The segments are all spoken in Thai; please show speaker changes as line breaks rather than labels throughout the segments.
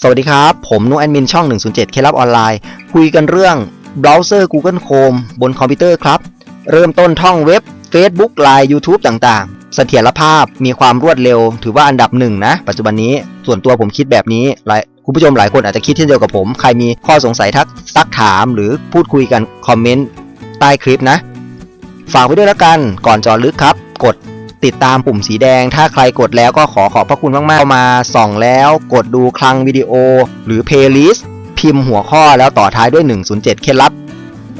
สวัสดีครับ ผมนุแอดมินช่อง 107 เคล็ดลับออนไลน์ คุยกันเรื่องเบราว์เซอร์ Google Chrome บนคอมพิวเตอร์ครับ เริ่มต้นท่องเว็บ Facebook Line YouTube ต่างๆ เสถียรภาพมีความรวดเร็ว ถือว่าอันดับหนึ่งนะ ปัจจุบันนี้ส่วนตัวผมคิดแบบนี้หลายคุณผู้ชมหลายคนอาจจะคิดเช่นเดียวกับผม ใครมีข้อสงสัยทักซักถามหรือพูดคุยกันคอมเมนต์ใต้คลิปนะ ฝากไว้ด้วยแล้วกันก่อนจอลึกครับ ติดตามปุ่มสีแดง ถ้าใครกดแล้วก็ขอขอบพระคุณมากๆามาส่องแล้วกดดูคลังวิดีโอ หรือเพลย์ลิสต์พิมพ์หัวข้อแล้วต่อท้ายด้วย 107 เคล็ดลับ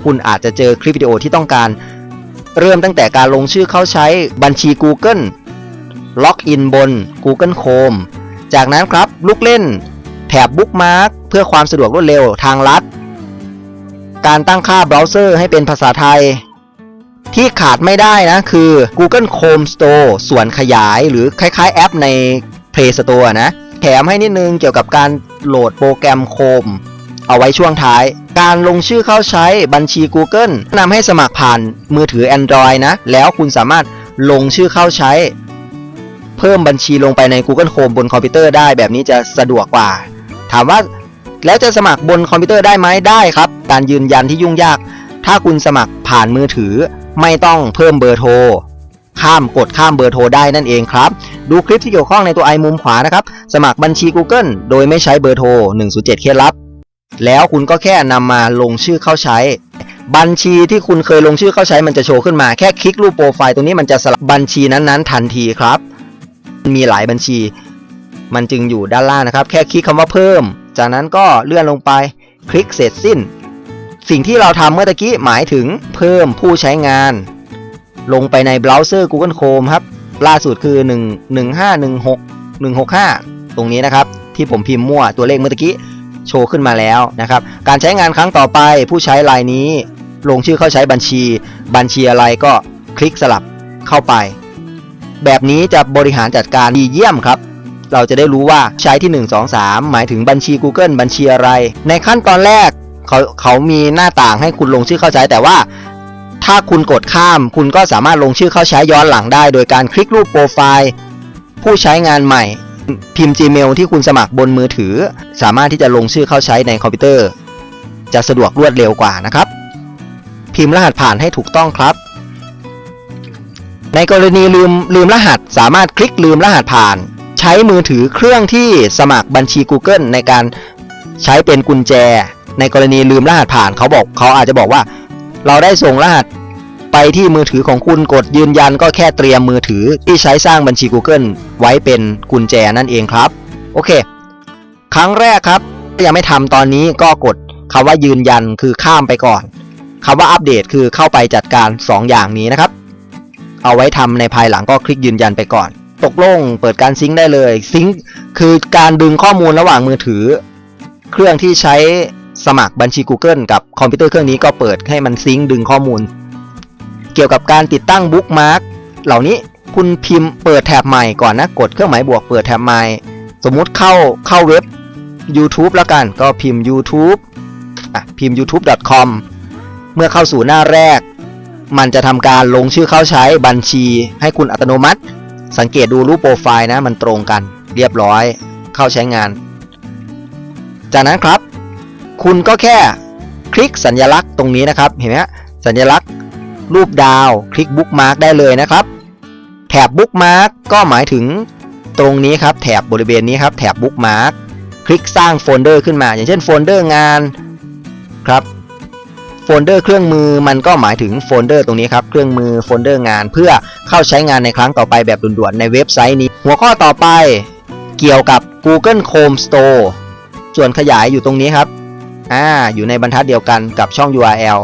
คุณอาจจะเจอคลิปวิดีโอที่ต้องการ เริ่มตั้งแต่การลงชื่อเข้าใช้บัญชี Google ล็อกอินบน Google Chrome จากนั้นครับลูกเล่น แถบ Bookmark เพื่อความสะดวกรวดเร็วทางลัด การตั้งค่าเบราว์เซอร์ให้เป็นภาษาไทย ที่ขาดไม่ได้นะคือ Google Chrome Store ส่วนขยายหรือคล้ายๆแอปใน Play Store นะ แถมให้นิดนึงเกี่ยวกับการโหลดโปรแกรม Chrome เอาไว้ช่วงท้าย การลงชื่อเข้าใช้บัญชี Google นำให้สมัครผ่านมือถือ Android นะ แล้วคุณสามารถลงชื่อเข้าใช้ เพิ่มบัญชีลงไปใน Google Chrome บนคอมพิวเตอร์ได้แบบนี้จะสะดวกกว่า ถามว่าแล้วจะสมัครบนคอมพิวเตอร์ได้ไหมได้ครับ การยืนยันที่ยุ่งยาก ถ้าคุณสมัครผ่านมือถือ ไม่ต้องเพิ่มเบอร์โทร ข้ามกดข้ามเบอร์โทรได้นั่นเองครับ ดูคลิปที่เกี่ยวข้องในตัวไอมุมขวานะครับ สมัครบัญชี Google โดยไม่ใช้เบอร์โทร 107 เคล็ดลับ แล้วคุณก็แค่นำมาลงชื่อเข้าใช้ บัญชีที่คุณเคยลงชื่อเข้าใช้มันจะโชว์ขึ้นมาแค่คลิกรูปโปรไฟล์ตรงนี้มันจะสลับบัญชีนั้นๆ ทันทีครับ มีหลายบัญชี มันจึงอยู่ด้านล่างนะครับ แค่คลิกคำว่าเพิ่ม จากนั้นก็เลื่อนลงไป คลิกเสร็จสิ้น สิ่งที่เราทำเมื่อตะกี้หมายถึงเพิ่มผู้ใช้งาน ลงไปในเบราว์เซอร์ Google Chrome ครับ ล่าสุดคือ 1 1516 165 ตรงนี้นะครับ ที่ผมพิมพ์มั่วตัวเลขเมื่อตะกี้โชว์ขึ้นมาแล้วนะครับ การใช้งานครั้งต่อไปผู้ใช้รายนี้ ลงชื่อเข้าใช้บัญชี บัญชีอะไรก็คลิกสลับเข้าไป แบบนี้จะบริหารจัดการดีเยี่ยมครับเราจะได้รู้ว่าใช้ที่ 1 2 3 หมายถึงบัญชี Google บัญชีอะไร ในขั้นตอนแรก เขาเขามีหน้าต่างให้คุณลงชื่อเข้าใช้แต่ว่า ถ้าคุณกดข้าม คุณก็สามารถลงชื่อเข้าใช้ย้อนหลังได้ โดยการคลิกรูปโปรไฟล์ ผู้ใช้งานใหม่ พิมพ์ Gmail ที่คุณสมัครบนมือถือ สามารถที่จะลงชื่อเข้าใช้ในคอมพิวเตอร์ จะสะดวกรวดเร็วกว่านะครับ พิมพ์รหัสผ่านให้ถูกต้องครับ ในกรณีลืมลืมรหัส สามารถคลิกลืมรหัสผ่าน ใช้มือถือเครื่องที่สมัครบัญชี Google ในการใช้เป็นกุญแจ ในกรณีลืมรหัสผ่านเขาบอกเขาอาจจะบอกว่า เราได้ส่งรหัสไปที่มือถือของคุณกดยืนยันก็แค่เตรียมมือถือที่ใช้สร้างบัญชี Google ไว้เป็นกุญแจนั่นเองครับ โอเค ครั้งแรกครับยังไม่ทำตอนนี้ก็กดคำว่ายืนยันคือข้ามไปก่อนคำว่าอัปเดตคือเข้าไปจัดการ 2 อย่างนี้นะครับ เอาไว้ทำในภายหลังก็คลิกยืนยันไปก่อน ตกลงเปิดการซิงค์ได้เลยซิงค์คือการดึงข้อมูลระหว่างมือถือ เครื่องที่ใช้ สมัครบัญชี Google กับคอมพิวเตอร์เครื่องนี้ก็เปิดให้มันซิงค์ดึงข้อมูล เกี่ยวกับการติดตั้งบุ๊กมาร์กเหล่านี้คุณพิมพ์เปิดแท็บใหม่ก่อนนะ กดเครื่องหมายบวกเปิดแท็บใหม่ สมมุติเข้าเข้าเว็บ YouTube แล้วกันก็พิมพ์ YouTube อะพิมพ์ youtube.com เมื่อเข้าสู่หน้าแรก มันจะทำการลงชื่อเข้าใช้บัญชี ให้คุณอัตโนมัติ สังเกตดูรูปโปรไฟล์นะมันตรงกัน เรียบร้อย เข้าใช้งาน จากนั้นครับ คุณก็แค่คลิกสัญลักษณ์ตรงนี้นะครับ เห็นไหมสัญลักษณ์รูปดาว คลิกบุ๊กมาร์กได้เลยนะครับแถบบุ๊กมาร์กก็หมายถึงตรงนี้ครับแถบบริเวณนี้ครับแถบบุ๊กมาร์กคลิกสร้างโฟลเดอร์ขึ้นมา อย่างเช่นโฟลเดอร์งานครับโฟลเดอร์เครื่องมือมันก็หมายถึงโฟลเดอร์ตรงนี้ครับเครื่องมือโฟลเดอร์งาน เพื่อเข้าใช้งานในครั้งต่อไปแบบด่วนๆในเว็บไซต์นี้ หัวข้อต่อไปเกี่ยวกับ Google Chrome Store ส่วนขยายอยู่ตรงนี้ครับ อ่าอยู่ในบรรทัดเดียวกันกับช่อง URL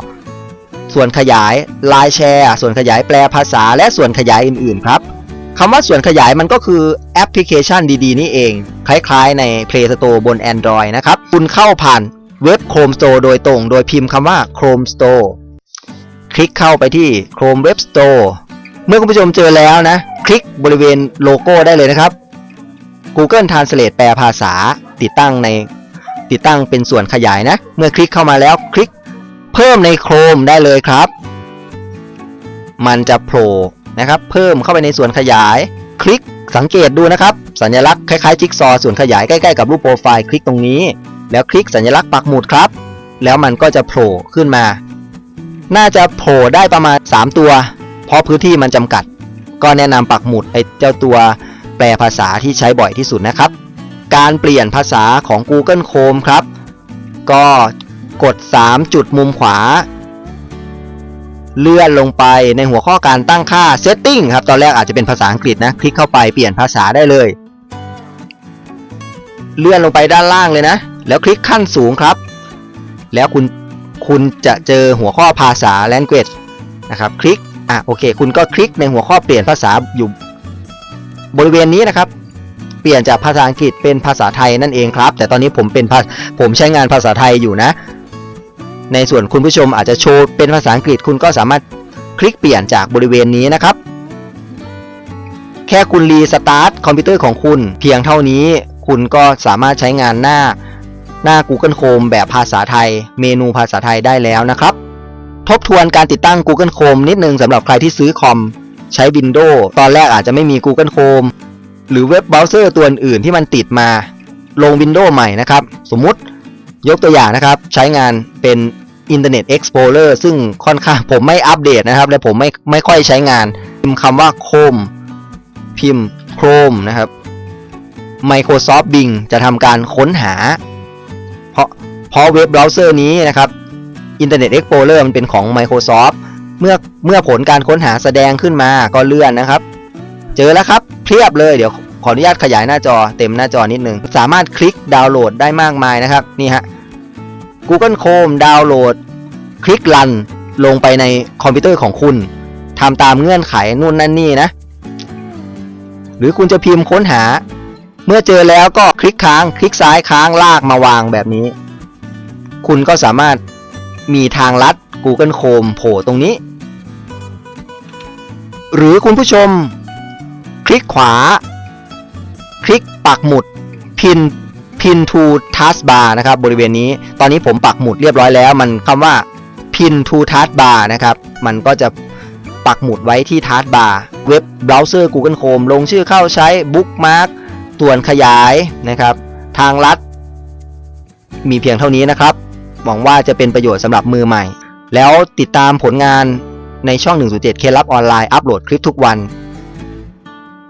ส่วนขยาย Line Share ส่วนขยายแปลภาษา และส่วนขยายอื่นๆครับคำว่าส่วนขยายมันก็คือแอปพลิเคชันดีๆ นี่เอง คล้ายๆใน Play Store บน Android นะครับ คุณเข้าผ่านเว็บ Chrome Store โดยตรง โดยพิมพ์คำว่า Chrome Store คลิกเข้าไปที่ Chrome Web Store เมื่อคุณผู้ชมเจอแล้วนะ คลิกบริเวณโลโก้ได้เลยนะครับ Google Translate แปลภาษาติดตั้งใน ติดตั้งเป็นส่วนขยายนะ เมื่อคลิกเข้ามาแล้วคลิกเพิ่มใน Chrome ได้เลยครับ มันจะโผล่นะครับ เพิ่มเข้าไปในส่วนขยาย คลิกสังเกตดูนะครับ สัญลักษณ์คล้ายๆจิ๊กซอส่วนขยายใกล้ๆกับรูปโปรไฟล์คลิกตรงนี้ แล้วคลิกสัญลักษณ์ปักหมุดครับ แล้วมันก็จะโผล่ขึ้นมา น่าจะโผล่ได้ประมาณ 3 ตัว เพราะพื้นที่มันจำกัด ก็แนะนำปักหมุดไอ้เจ้าตัวแปลภาษาที่ใช้บ่อยที่สุดนะครับ การเปลี่ยนภาษาของ Google Chrome ครับ ก็กด 3 จุดมุมขวา เลื่อนลงไปในหัวข้อการตั้งค่า Setting ครับ ตอนแรกอาจจะเป็นภาษาอังกฤษนะ คลิกเข้าไปเปลี่ยนภาษาได้เลย เลื่อนลงไปด้านล่างเลยนะ แล้วคลิกขั้นสูงครับ แล้วคุณคุณจะเจอหัวข้อภาษา language นะครับคลิกอะโอเค คุณก็คลิกในหัวข้อเปลี่ยนภาษาอยู่บริเวณนี้นะครับ เปลี่ยนจากภาษาอังกฤษเป็นภาษาไทยนั่นเองครับ แต่ตอนนี้ผมเป็นผมใช้งานภาษาไทยอยู่นะ ในส่วนคุณผู้ชมอาจจะโชว์เป็นภาษาอังกฤษคุณก็สามารถคลิกเปลี่ยนจากบริเวณนี้นะครับ แค่คุณรีสตาร์ทคอมพิวเตอร์ของคุณเพียงเท่านี้ คุณก็สามารถใช้งานหน้าหน้า Google Chrome แบบภาษาไทย เมนูภาษาไทยได้แล้วนะครับ ทบทวนการติดตั้ง Google Chrome นิดนึงสำหรับใครที่ซื้อคอม ใช้ Windows ตอนแรกอาจจะไม่มี Google Chrome หรือเว็บเบราว์เซอร์ตัวอื่นที่มันติดมาลง Windows ใหม่นะครับ สมมุติยกตัวอย่างนะครับ ใช้งานเป็น Internet Explorer ซึ่งค่อนข้างผมไม่อัปเดตนะครับ และผมไม่ไม่ค่อยใช้งาน พิมพ์คำว่า Chrome พิมพ์ Chrome นะครับ Microsoft Bing จะทำการค้นหา เพราะเพราะเว็บเบราว์เซอร์นี้นะครับ Internet Explorer มันเป็นของ Microsoft เมื่อเมื่อผลการค้นหาแสดงขึ้นมาก็เลื่อนนะครับ เจอแล้วครับเพียบเลยเดี๋ยวขออนุญาตขยายหน้าจอเต็มหน้าจอนิดนึง สามารถคลิกดาวน์โหลดได้มากมายนะครับ นี่ฮะ Google Chrome ดาวน์โหลด คลิกรันลงไปในคอมพิวเตอร์ของคุณทำตามเงื่อนไขนู่นนั่นนี่นะ หรือคุณจะพิมพ์ค้นหา เมื่อเจอแล้วก็คลิกค้าง คลิกซ้ายค้างลากมาวางแบบนี้ คุณก็สามารถมีทางลัด Google Chrome โผล่ตรงนี้ หรือคุณผู้ชม ลิกขวา คลิกปักหมุด pin pin to taskbar นะครับบริเวณนี้ ตอนนี้ผมปักหมุดเรียบร้อยแล้ว มันคำว่า pin to taskbar นะครับ มันก็จะปักหมุดไว้ที่ taskbar เว็บเบราว์เซอร์ Google Chrome ลงชื่อเข้าใช้ bookmark ส่วนขยายนะครับ ทางลัด มีเพียงเท่านี้นะครับ หวังว่าจะเป็นประโยชน์สำหรับมือใหม่ แล้วติดตามผลงานในช่อง 107 เคลับออนไลน์ อัปโหลดคลิปทุกวัน